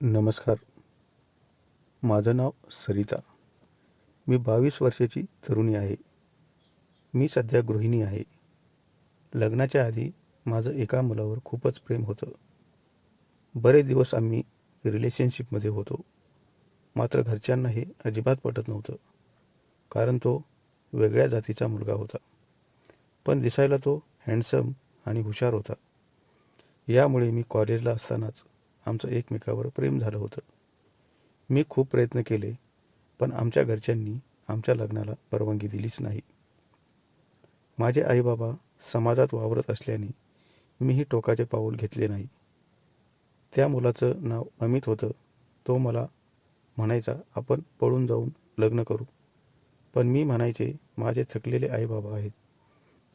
नमस्कार. माझं नाव सरिता. मी बावीस वर्षाची तरुणी आहे. मी सध्या गृहिणी आहे. लग्नाच्या आधी माझं एका मुलावर खूपच प्रेम होतं. बरेच दिवस आम्ही रिलेशनशिपमध्ये होतो. मात्र घरच्यांना हे अजिबात पटत नव्हतं. कारण तो वेगळ्या जातीचा मुलगा होता. पण दिसायला तो हँडसम आणि हुशार होता. यामुळे मी कॉलेजला असतानाच आमचं एकमेकावर प्रेम झालं होतं. मी खूप प्रयत्न केले पण आमच्या घरच्यांनी आमच्या लग्नाला परवानगी दिलीच नाही. माझे आईबाबा समाजात वावरत असल्याने मीही टोकाचे पाऊल घेतले नाही. त्या मुलाचं नाव अमित होतं. तो मला म्हणायचा आपण पळून जाऊन लग्न करू. पण मी म्हणायचे माझे थकलेले आईबाबा आहेत.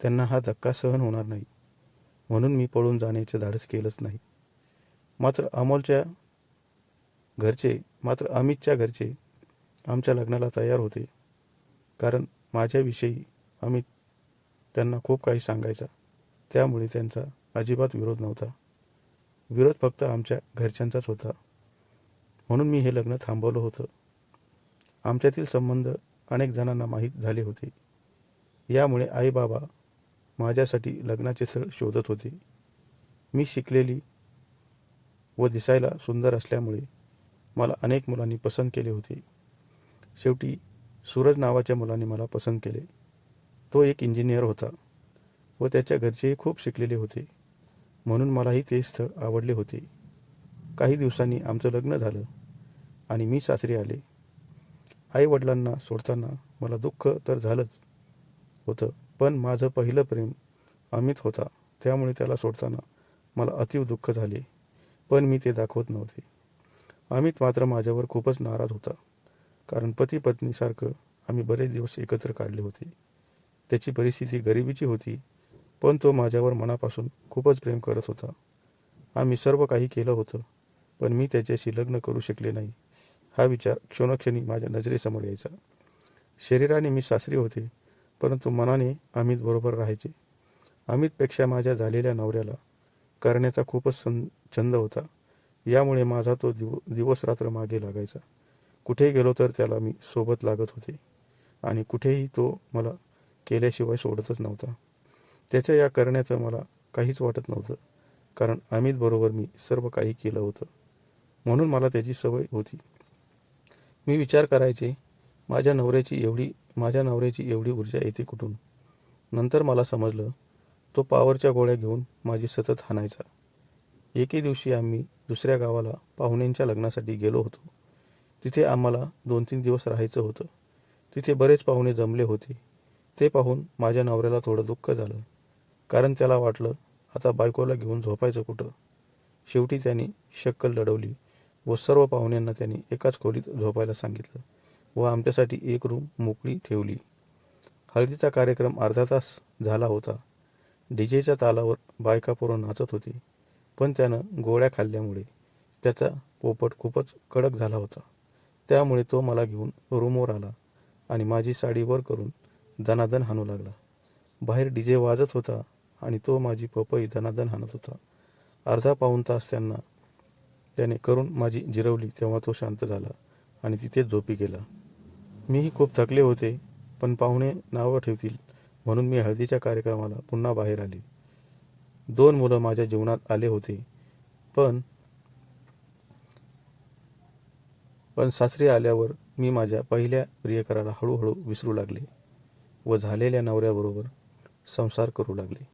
त्यांना हा धक्का सहन होणार नाही. म्हणून मी पळून जाण्याचं धाडस केलंच नाही. मात्र अमोलच्या घरचे मात्र अमितच्या घरचे आमच्या लग्नाला तयार होते. कारण माझ्याविषयी अमित त्यांना खूप काही सांगायचा. त्यामुळे त्यांचा अजिबात विरोध नव्हता. विरोध फक्त आमच्या घरच्यांचाच होता. म्हणून मी हे लग्न थांबवलं होतं. आमच्यातील संबंध अनेक जणांना माहीत झाले होते. यामुळे आई बाबा माझ्यासाठी लग्नाचे स्थळ शोधत होते. मी शिकलेली व दिसायला सुंदर असल्यामुळे मला अनेक मुलांनी पसंत केले होते. शेवटी सूरज नावाच्या मुलाने मला पसंत केले. तो एक इंजिनियर होता व त्याच्या घरचेही खूप शिकलेले होते. म्हणून मलाही ते स्थळ आवडले होते. काही दिवसांनी आमचं लग्न झालं आणि मी सासरी आले. आई वडिलांना सोडताना मला दुःख तर झालंच होतं पण माझं पहिलं प्रेम अमित होता. त्यामुळे त्याला सोडताना मला अतीव दुःख झाले. पण मी ते दाखवत नव्हते. अमित मात्र माझ्यावर खूपच नाराज होता. कारण पती पत्नीसारखं आम्ही बरेच दिवस एकत्र काढले होते. त्याची परिस्थिती गरिबीची होती पण तो माझ्यावर मनापासून खूपच प्रेम करत होता. आम्ही सर्व काही केलं होतं पण मी त्याच्याशी लग्न करू शकले नाही. हा विचार क्षणोक्षणी माझ्या नजरेसमोर यायचा. शरीराने मी सासरी होते परंतु मनाने अमित बरोबर राहायचे. अमितपेक्षा माझ्या झालेल्या नवऱ्याला करण्याचा खूपच सं छंद होता. यामुळे माझा तो दिव दिवस रात्र मागे लागायचा. कुठे गेलो तर त्याला मी सोबत लागत होते. आणि कुठेही तो मला केल्याशिवाय सोडतच नव्हता. त्याच्या या करण्याचं मला काहीच वाटत नव्हतं. कारण अमितबरोबर मी सर्व काही केलं होतं. म्हणून मला त्याची सवय होती. मी विचार करायचे माझ्या नवऱ्याची एवढी माझ्या नवऱ्याची एवढी ऊर्जा येते कुठून? नंतर मला समजलं तो पावरच्या गोळ्या घेऊन माझी सतत हाणायचा. एके दिवशी आम्ही दुसऱ्या गावाला पाहुण्यांच्या लग्नासाठी गेलो होतो. तिथे आम्हाला दोन तीन दिवस राहायचं होतं. तिथे बरेच पाहुणे जमले होते. ते पाहून माझ्या नवऱ्याला थोडं दुःख झालं. कारण त्याला वाटलं आता बायकोला घेऊन झोपायचं कुठं? शेवटी त्यांनी शक्कल लढवली व सर्व पाहुण्यांना त्यांनी एकाच खोलीत झोपायला सांगितलं व आमच्यासाठी एक रूम मोकळी ठेवली. हळदीचा कार्यक्रम अर्धा तास झाला होता. डीजेच्या तालावर बायका पोरं नाचत होती. पण त्यानं गोळ्या खाल्ल्यामुळे त्याचा पोपट खूपच कडक झाला होता. त्यामुळे तो मला घेऊन रूमवर आला आणि माझी साडी वर करून दनादन हाणू लागला. बाहेर डीजे वाजत होता आणि तो माझी पपई दनादन हाणत होता. अर्धा पाऊण तास त्यांना त्याने करून माझी जिरवली तेव्हा तो शांत झाला आणि तिथेच झोपी गेला. मीही खूप थकले होते पण पाहुणे नावं ठेवतील म्हणून मी हळदीच्या कार्यक्रमाला पुन्हा बाहेर आले. दोन मुलं माझ्या जीवनात आले होते. पण पण सासरी आल्यावर मी माझ्या पहिल्या प्रियकराला हळूहळू विसरू लागले व झालेल्या नवऱ्याबरोबर संसार करू लागले.